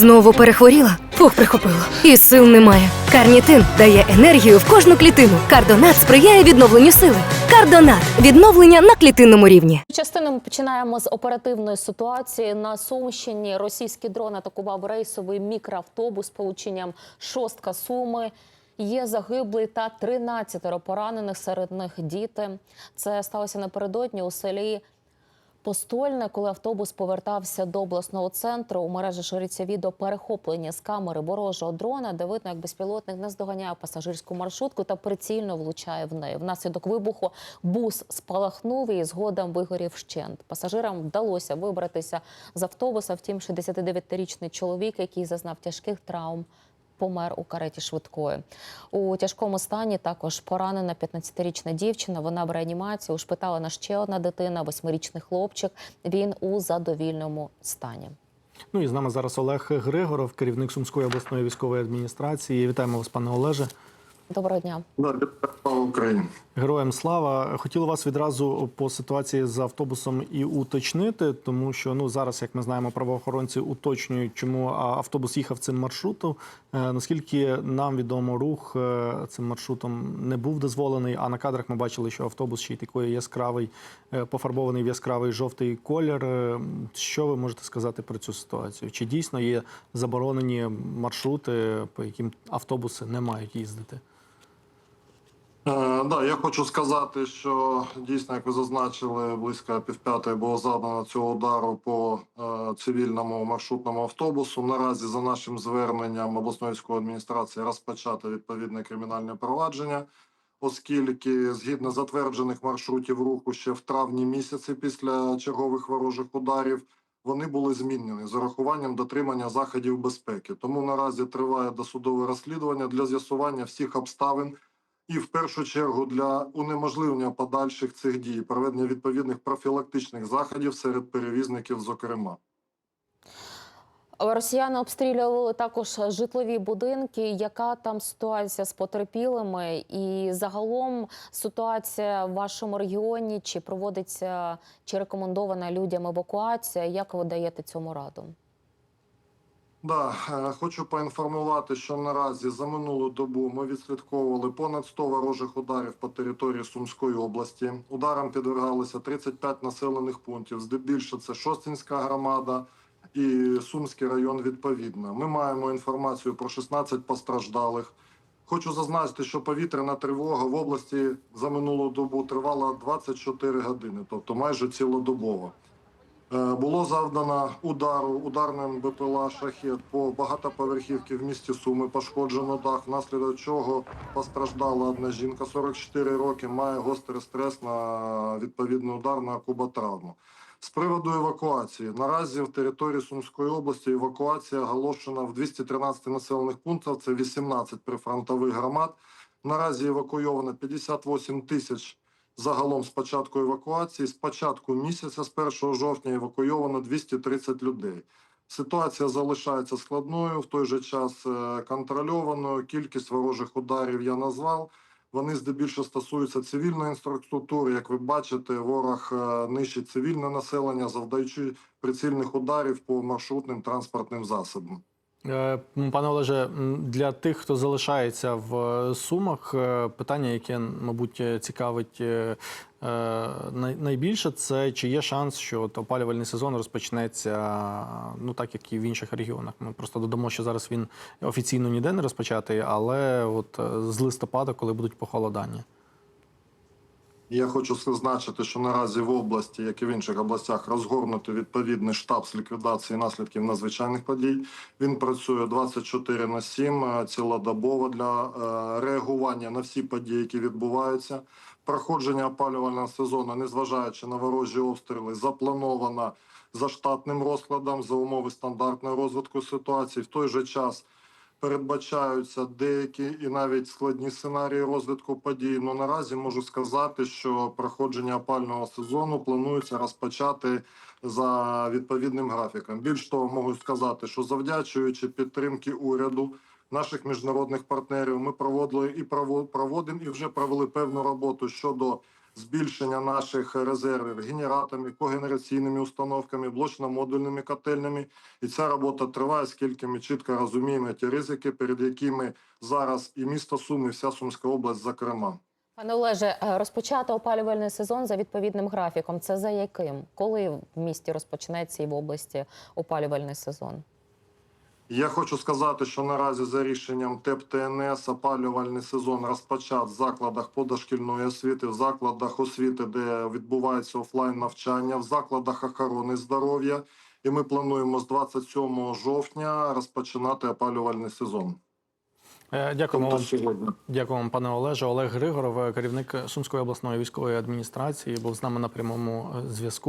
Знову перехворіла? Фух, прихопило. І сил немає. Карнітин дає енергію в кожну клітину. Кардонат сприяє відновленню сили. Кардонат відновлення на клітинному рівні. Частину ми починаємо з оперативної ситуації. На Сумщині російський дрон атакував рейсовий мікроавтобус полученням шостка Суми. Є загиблий та 13 поранених, серед них діти. Це сталося напередодні у селі Постольне, коли автобус повертався до обласного центру. У мережі шириться відео перехоплення з камери ворожого дрона, де видно, як безпілотник наздоганяє пасажирську маршрутку та прицільно влучає в неї. Внаслідок вибуху бус спалахнув і згодом вигорів вщент. Пасажирам вдалося вибратися з автобуса. Втім, 69-річний чоловік, який зазнав тяжких травм. Помер у кареті швидкої. У тяжкому стані також поранена 15-річна дівчина. Вона в реанімації. Ушпиталена ще одна дитина, восьмирічний хлопчик. Він у задовільному стані. Ну і з нами зараз Олег Григоров, керівник Сумської обласної військової адміністрації. Вітаємо вас, пане Олеже. Доброго дня. Слава Україні. Героям слава. Хотіли вас відразу по ситуації з автобусом і уточнити, тому що ну зараз, як ми знаємо, правоохоронці уточнюють, чому автобус їхав цим маршрутом. Е, наскільки нам відомо, рух е, цим маршрутом не був дозволений. А на кадрах ми бачили, що автобус ще й такий яскравий, е, пофарбований в яскравий жовтий колір. Що ви можете сказати про цю ситуацію? Чи дійсно є заборонені маршрути, по яким автобуси не мають їздити? Е, да, я хочу сказати, що дійсно, як ви зазначили, близько півп'ятої було завдано цього удару по е, цивільному маршрутному автобусу. Наразі за нашим зверненням обласної адміністрації розпочато відповідне кримінальне провадження, оскільки згідно затверджених маршрутів руху ще в травні місяці після чергових ворожих ударів. Вони були змінені з урахуванням дотримання заходів безпеки. Тому наразі триває досудове розслідування для з'ясування всіх обставин і в першу чергу для унеможливлення подальших цих дій, проведення відповідних профілактичних заходів серед перевізників, зокрема. Росіяни обстрілювали також житлові будинки. Яка там ситуація з потерпілими? І загалом ситуація в вашому регіоні чи проводиться чи рекомендована людям евакуація? Як ви даєте цьому раду? Да, е, хочу поінформувати, що наразі за минулу добу ми відслідковували понад 100 ворожих ударів по території Сумської області. Ударам підвергалися 35 населених пунктів. Здебільшого це Шостинська громада і Сумський район. Відповідно, ми маємо інформацію про 16 постраждалих. Хочу зазначити, що повітряна тривога в області за минулу добу тривала 24 години, тобто майже цілодобово. Е, Було завдано удару ударним БПЛА «Шахет» по багатоповерхівці в місті Суми. Пошкоджено дах, внаслідок чого постраждала одна жінка 44 роки, має гострий стрес на відповідний удар на куботравму. З приводу евакуації наразі в території Сумської області евакуація оголошена в 213 населених пунктах. Це 18 прифронтових громад. Наразі евакуйовано 58 тисяч Загалом з початку евакуації, з початку місяця, з 1 жовтня, евакуйовано 230 людей. Ситуація залишається складною, в той же час е, контрольованою. Кількість ворожих ударів я назвав. Вони здебільшого стосуються цивільної інфраструктури. Як ви бачите, ворог е, нищить цивільне населення, завдаючи прицільних ударів по маршрутним транспортним засобам. Е, Пане Олеже, для тих, хто залишається в е, Сумах, е, питання, яке, мабуть, цікавить най- найбільше, це чи є шанс, що опалювальний сезон розпочнеться ну так, як і в інших регіонах. Ми просто додамо, що зараз він офіційно ніде не розпочатий, але от з листопада, коли будуть похолодання. Я хочу зазначити, що наразі в області, як і в інших областях, розгорнуто відповідний штаб з ліквідації наслідків надзвичайних подій. Він працює 24 на 7, е, цілодобово для е, реагування на всі події, які відбуваються. Проходження опалювального сезону, незважаючи на ворожі обстріли, заплановано за штатним розкладом за умови стандартного розвитку ситуації. В той же час передбачаються деякі і навіть складні сценарії розвитку подій. Ну наразі можу сказати, що проходження опального сезону планується розпочати за відповідним графіком. Більш того, можу сказати, що завдячуючи підтримки уряду. Наших міжнародних партнерів ми проводили і проводимо і вже провели певну роботу щодо збільшення наших резервів генераторами, когенераційними установками, блочно-модульними котельнями. І ця робота триває, оскільки ми чітко розуміємо ті ризики, перед якими зараз і місто Суми, і вся Сумська область, зокрема. Пане Олеже, е, розпочати опалювальний сезон за відповідним графіком. Це за яким? Коли в місті розпочнеться і в області опалювальний сезон? Я хочу сказати, що наразі за рішенням ТЕП ТНС опалювальний сезон розпочат в закладах позашкільної освіти, в закладах освіти, де відбувається офлайн навчання, в закладах охорони здоров'я. І ми плануємо з 27 жовтня розпочинати опалювальний сезон. Е, Дякуємо Тобто вам. Дякую вам, пане Олеже. Олег Григоров, керівник Сумської обласної військової адміністрації, був з нами на прямому е, зв'язку.